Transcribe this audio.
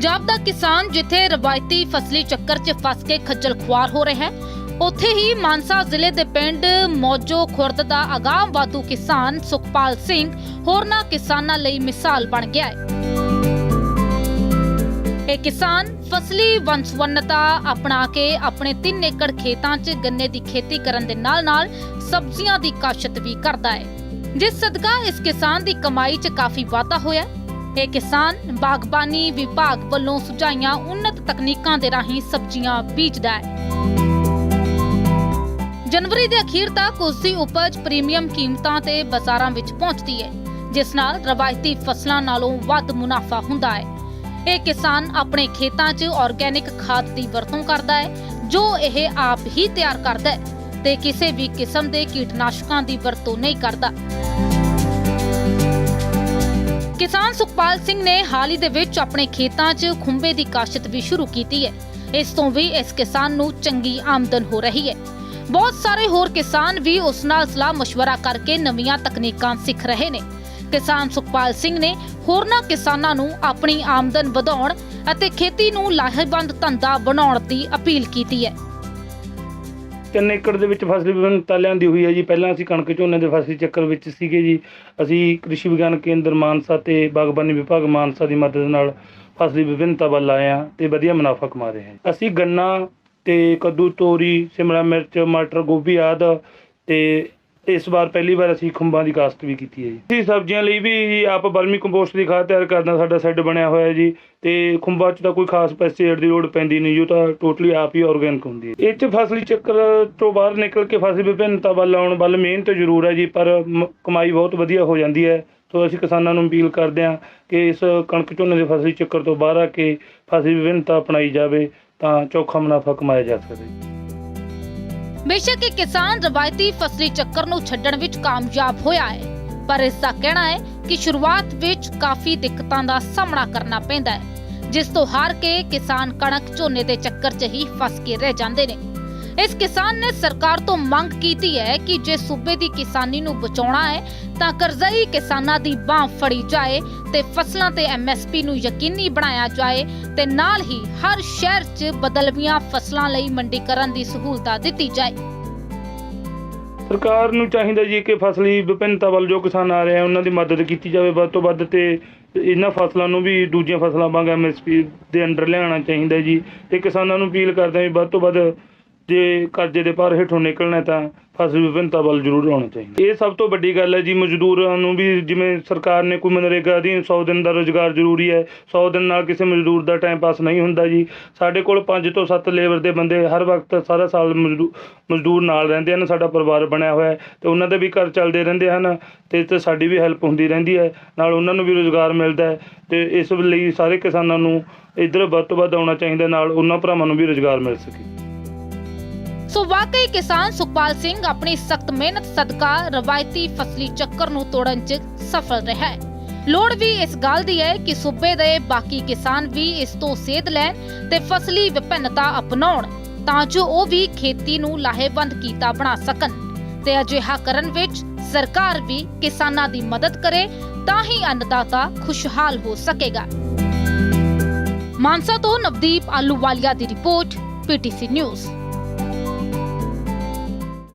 ਪੰਜਾਬ ਦਾ ਕਿਸਾਨ ਜਿੱਥੇ ਰਵਾਇਤੀ ਫਸਲੀ ਚੱਕਰ 'ਚ ਫਸ ਕੇ ਖੱਜਲ ਖੁਆਰ ਹੋ ਰਿਹਾ ਹੈ, ਉੱਥੇ ਹੀ ਮਾਨਸਾ ਜ਼ਿਲ੍ਹੇ ਦੇ ਪਿੰਡ ਮੌਜੋ ਖੁਰਦ ਦਾ ਅਗਾਮ ਵਾਧੂ ਕਿਸਾਨ ਸੁਖਪਾਲ ਸਿੰਘ ਹੋਰਨਾਂ ਕਿਸਾਨਾਂ ਲਈ ਮਿਸਾਲ ਬਣ ਗਿਆ ਹੈ। ਇਹ ਕਿਸਾਨ ਫਸਲੀ ਵੰਸਵੰਨਤਾ ਅਪਣਾ ਕੇ ਆਪਣੇ 3 ਏਕੜ ਖੇਤਾਂ 'ਚ ਗੰਨੇ ਦੀ ਖੇਤੀ ਕਰਨ ਦੇ ਨਾਲ-ਨਾਲ ਸਬਜ਼ੀਆਂ ਦੀ ਕਾਸ਼ਤ ਵੀ ਕਰਦਾ ਹੈ। ਜਿਸ ਸਦਕਾ ਇਸ ਕਿਸਾਨ ਦੀ ਕਮਾਈ 'ਚ ਕਾਫੀ ਵਾਧਾ ਹੋਇਆ ਇਹ ਕਿਸਾਨ ਬਾਗਬਾਨੀ ਵਿਭਾਗ ਵੱਲੋਂ ਸੁਝਾਈਆਂ ਉન્નਤ ਤਕਨੀਕਾਂ ਦੇ ਰਾਹੀਂ ਸਬਜ਼ੀਆਂ ਬੀਜਦਾ ਹੈ। ਜਨਵਰੀ ਦੇ ਅਖੀਰ ਤੱਕ ਉਸ ਦੀ ਉਪਜ ਪ੍ਰੀਮੀਅਮ ਕੀਮਤਾਂ ਤੇ ਬਾਜ਼ਾਰਾਂ ਵਿੱਚ ਪਹੁੰਚਦੀ ਹੈ, ਜਿਸ ਨਾਲ ਰਵਾਇਤੀ ਫਸਲਾਂ ਨਾਲੋਂ ਵੱਧ ਮੁਨਾਫਾ ਹੁੰਦਾ ਹੈ। ਇਹ ਕਿਸਾਨ ਆਪਣੇ ਖੇਤਾਂ 'ਚ ਆਰਗੈਨਿਕ ਖਾਦ ਦੀ ਵਰਤੋਂ ਕਰਦਾ ਹੈ, ਜੋ ਇਹ ਆਪ ਹੀ ਤਿਆਰ ਕਰਦਾ ਹੈ ਤੇ ਕਿਸੇ ਵੀ ਕਿਸਮ ਦੇ ਕੀਟਨਾਸ਼ਕਾਂ ਦੀ ਵਰਤੋਂ ਨਹੀਂ ਕਰਦਾ। ਕਿਸਾਨ ਸੁਖਪਾਲ ਸਿੰਘ ਨੇ ਹਾਲ ਹੀ ਦੇ ਵਿੱਚ ਆਪਣੇ ਖੇਤਾਂ 'ਚ ਖੁੰਬੇ ਦੀ ਕਾਸ਼ਤ ਵੀ ਸ਼ੁਰੂ ਕੀਤੀ ਹੈ ਇਸ ਤੋਂ ਵੀ ਇਸ ਕਿਸਾਨ ਨੂੰ ਚੰਗੀ ਆਮਦਨ ਹੋ ਰਹੀ ਹੈ ਬਹੁਤ ਸਾਰੇ ਹੋਰ ਕਿਸਾਨ ਵੀ ਉਸ ਨਾਲ ਸਲਾਹ مشورہ ਕਰਕੇ ਨਵੀਆਂ ਤਕਨੀਕਾਂ ਸਿੱਖ ਰਹੇ ਨੇ ਕਿਸਾਨ ਸੁਖਪਾਲ ਸਿੰਘ ਨੇ ਹੋਰਨਾਂ ਕਿਸਾਨਾਂ ਨੂੰ ਆਪਣੀ ਆਮਦਨ ਵਧਾਉਣ ਅਤੇ ਖੇਤੀ ਨੂੰ ਲਾਹੇਵੰਦ ਧੰਦਾ ਬਣਾਉਣ ਦੀ ਅਪੀਲ ਕੀਤੀ ਹੈ ਤਿੰਨ ਏਕੜ ਦੇ ਵਿੱਚ ਫਸਲ ਵਿਭਿੰਨਤਾ ਲਿਆਂਦੀ ਹੋਈ ਹੈ ਜੀ। ਪਹਿਲਾਂ ਅਸੀਂ ਕਣਕ ਝੋਨੇ ਦੇ ਫਸਲੀ ਚੱਕਰ ਵਿੱਚ ਸੀਗੇ ਜੀ। ਅਸੀਂ ਕ੍ਰਿਸ਼ੀ ਵਿਗਿਆਨ ਕੇਂਦਰ ਮਾਨਸਾ ਤੇ ਬਾਗਬਾਨੀ ਵਿਭਾਗ ਮਾਨਸਾ ਦੀ ਮਦਦ ਨਾਲ ਫਸਲੀ ਵਿਭਿੰਨਤਾ ਵੱਲ ਆਏ ਹਾਂ ਤੇ ਵਧੀਆ ਮੁਨਾਫਾ ਕਮਾ ਰਹੇ ਹਾਂ। ਅਸੀਂ ਗੰਨਾ ਤੇ ਕੱਦੂ, ਤੋਰੀ, ਸ਼ਿਮਲਾ ਮਿਰਚ, ਮਟਰ, ਗੋਭੀ ਆਦ ਤੇ ਇਸ ਵਾਰ ਪਹਿਲੀ ਵਾਰ ਅਸੀਂ ਖੁੰਬਾਂ ਦੀ ਕਾਸ਼ਤ ਵੀ ਕੀਤੀ ਹੈ ਜੀ। ਅਸੀਂ ਸਬਜ਼ੀਆਂ ਲਈ ਵੀ ਜੀ, ਆਪ ਬਰਮੀ ਕੰਪੋਸਟ ਦੀ ਖਾਦ ਤਿਆਰ ਕਰਨਾ ਸਾਡਾ ਸੈੱਡ ਬਣਿਆ ਹੋਇਆ ਹੈ ਜੀ, ਤੇ ਖੁੰਬਾਂ 'ਚ ਤਾਂ ਕੋਈ ਖਾਸ ਪੈਸਟੀਸਾਈਡ ਦੀ ਲੋੜ ਪੈਂਦੀ ਨਹੀਂ ਜੀ, ਉਹ ਤਾਂ ਟੋਟਲੀ ਆਪ ਹੀ ਆਰਗੈਨਿਕ ਹੁੰਦੀ ਹੈ। ਇਹ 'ਚ ਫਸਲੀ ਚੱਕਰ ਤੋਂ ਬਾਹਰ ਨਿਕਲ ਕੇ ਫਸਲ ਵਿਭਿੰਨਤਾ ਵੱਲ ਆਉਣ ਵੱਲ ਮਿਹਨਤ ਜ਼ਰੂਰ ਹੈ ਜੀ, ਪਰ ਮ- ਕਮਾਈ ਬਹੁਤ ਵਧੀਆ ਹੋ ਜਾਂਦੀ ਹੈ। ਸੋ ਅਸੀਂ ਕਿਸਾਨਾਂ ਨੂੰ ਅਪੀਲ ਕਰਦੇ ਹਾਂ ਕਿ ਇਸ ਕਣਕ ਝੋਨੇ ਦੇ ਫਸਲੀ ਚੱਕਰ ਤੋਂ ਬਾਹਰ ਆ ਕੇ ਫਸਲ ਵਿਭਿੰਨਤਾ ਅਪਣਾਈ ਜਾਵੇ, ਤਾਂ ਚੌਖਾ ਮੁਨਾਫਾ ਕਮਾਇਆ ਜਾ ਸਕੇ ਬੇਸ਼ੱਕ ਇਹ ਕਿਸਾਨ ਰਵਾਇਤੀ ਫਸਲੀ ਚੱਕਰ ਨੂੰ ਛੱਡਣ ਵਿੱਚ ਕਾਮਯਾਬ ਹੋਇਆ ਹੈ, ਪਰ ਇਸ ਦਾ ਕਹਿਣਾ ਹੈ ਕਿ ਸ਼ੁਰੂਆਤ ਵਿੱਚ ਕਾਫੀ ਦਿੱਕਤਾਂ ਦਾ ਸਾਹਮਣਾ ਕਰਨਾ ਪੈਂਦਾ ਹੈ, ਜਿਸ ਤੋਂ ਹਾਰ ਕੇ ਕਿਸਾਨ ਕਣਕ ਝੋਨੇ ਦੇ ਚੱਕਰ 'ਚ ਹੀ ਫਸ ਕੇ ਰਹਿ ਜਾਂਦੇ ਨੇ। ਇਸ ਕਿਸਾਨ ਨੇ ਸਰਕਾਰ ਤੋਂ ਮੰਗ ਕੀਤੀ ਹੈ ਕਿ ਜੇ ਸੂਬੇ ਦੀ ਕਿਸਾਨੀ ਨੂੰ ਬਚਾਉਣਾ ਹੈ, ਤਾਂ ਕਰਜ਼ਈ ਕਿਸਾਨਾਂ ਦੀ ਬਾਹ ਫੜੀ ਜਾਏ ਤੇ ਫਸਲਾਂ ਤੇ ਐਮਐਸਪੀ ਨੂੰ ਯਕੀਨੀ ਬਣਾਇਆ ਜਾਏ ਤੇ ਨਾਲ ਹੀ ਹਰ ਸ਼ਹਿਰ 'ਚ ਬਦਲਵੀਆਂ ਫਸਲਾਂ ਲਈ ਮੰਡੀਕਰਨ ਦੀ ਸਹੂਲਤਾਂ ਦਿੱਤੀ ਜਾਏ। ਸਰਕਾਰ ਨੂੰ ਚਾਹੀਦਾ ਜੀ ਕਿ ਫਸਲੀ ਵਿਭਿੰਨਤਾ ਵੱਲ ਜੋ ਕਿਸਾਨ ਆ ਰਹੇ ਆ, ਉਹਨਾਂ ਦੀ ਮਦਦ ਕੀਤੀ ਜਾਵੇ। ਵੱਧ ਤੋਂ ਵੱਧ ਤੇ ਇਹਨਾਂ ਫਸਲਾਂ ਨੂੰ ਵੀ ਦੂਜੀਆਂ ਫਸਲਾਂ ਵਾਂਗ ਐਮਐਸਪੀ ਦੇ ਅੰਡਰ ਲਿਆਉਣਾ ਚਾਹੀਦਾ ਜੀ। ਤੇ ਕਿਸਾਨਾਂ ਨੂੰ ਅਪੀਲ ਕਰਦਾ ਹਾਂ ਵੀ ਵੱਧ ਤੋਂ ਵੱਧ ਜੇ ਕਰਜ਼ੇ ਦੇ ਭਾਰ ਹੇਠੋਂ ਨਿਕਲਣਾ ਤਾਂ ਫਸਲ ਵਿਭਿੰਨਤਾ ਵੱਲ ਜ਼ਰੂਰ ਆਉਣਾ ਚਾਹੀਦਾ ਇਹ ਸਭ ਤੋਂ ਵੱਡੀ ਗੱਲ ਹੈ ਜੀ, ਮਜ਼ਦੂਰਾਂ ਨੂੰ ਵੀ ਜਿਵੇਂ ਸਰਕਾਰ ਨੇ ਕੋਈ ਮਨਰੇਗਾ ਅਧੀਨ 100 ਦਿਨ ਦਾ ਰੋਜ਼ਗਾਰ ਜ਼ਰੂਰੀ ਹੈ 100 ਦਿਨ ਨਾਲ ਕਿਸੇ ਮਜ਼ਦੂਰ ਦਾ ਟਾਈਮ ਪਾਸ ਨਹੀਂ ਹੁੰਦਾ ਜੀ। ਸਾਡੇ ਕੋਲ 5 ਤੋਂ 7 ਲੇਬਰ ਦੇ ਬੰਦੇ ਹਰ ਵਕਤ ਸਾਰਾ ਸਾਲ ਮਜ਼ਦੂ- ਮਜ਼ਦੂਰ ਨਾਲ ਰਹਿੰਦੇ ਹਨ, ਸਾਡਾ ਪਰਿਵਾਰ ਬਣਿਆ ਹੋਇਆ ਹੈ ਤੇ ਉਹਨਾਂ ਦੇ ਵੀ ਘਰ ਚੱਲਦੇ ਰਹਿੰਦੇ ਹਨ ਤੇ ਤੇ ਸਾਡੀ ਵੀ ਹੈਲਪ ਹੁੰਦੀ ਰਹਿੰਦੀ ਹੈ, ਨਾਲ ਉਹਨਾਂ ਨੂੰ ਵੀ ਰੋਜ਼ਗਾਰ ਮਿਲਦਾ ਹੈ ਤੇ ਇਸ ਲਈ ਸਾਰੇ ਕਿਸਾਨਾਂ ਨੂੰ ਇੱਧਰ ਵੱਧ ਤੋਂ ਵੱਧ ਆਉਣਾ ਚਾਹੀਦਾ, ਨਾਲ ਉਹਨਾਂ ਭਰਾਵਾਂ ਨੂੰ ਵੀ ਰੋਜ਼ਗਾਰ ਮਿਲ ਸਕੇ। ਸੋ ਵਾਕਈ ਕਿਸਾਨ ਸੁਖਪਾਲ ਸਿੰਘ ਆਪਣੀ ਸਖਤ ਮਿਹਨਤ, ਸਦਕਾ, ਰਵਾਇਤੀ ਫਸਲੀ ਚੱਕਰ ਨੂੰ ਤੋੜਨ 'ਚ ਸਫਲ ਰਿਹਾ ਹੈ। ਲੋੜ ਵੀ ਇਸ ਗੱਲ ਦੀ ਹੈ ਕਿ ਸੂਬੇ ਦੇ ਬਾਕੀ ਕਿਸਾਨ ਵੀ ਇਸ ਤੋਂ ਸੇਧ ਲੈਣ ਤੇ ਫਸਲੀ ਵਿਭਿੰਨਤਾ ਅਪਣਾਉਣ ਤਾਂ ਜੋ ਉਹ ਵੀ ਖੇਤੀ ਨੂੰ ਲਾਹੇਵੰਦ ਕੀਤਾ ਬਣਾ ਸਕਣ ਤੇ ਅਜਿਹਾ ਕਰਨ ਵਿੱਚ ਸਰਕਾਰ ਵੀ ਕਿਸਾਨਾਂ ਦੀ ਮਦਦ ਕਰੇ ਤਾਂ ਹੀ ਅੰਨਦਾਤਾ ਖੁਸ਼ਹਾਲ ਹੋ ਸਕੇਗਾ। ਮਾਨਸਾ ਤੋਂ ਨਵਦੀਪ ਆਲੂਵਾਲੀਆ ਦੀ ਰਿਪੋਰਟ, ਪੀਟੀਸੀ ਨਿਊਜ਼।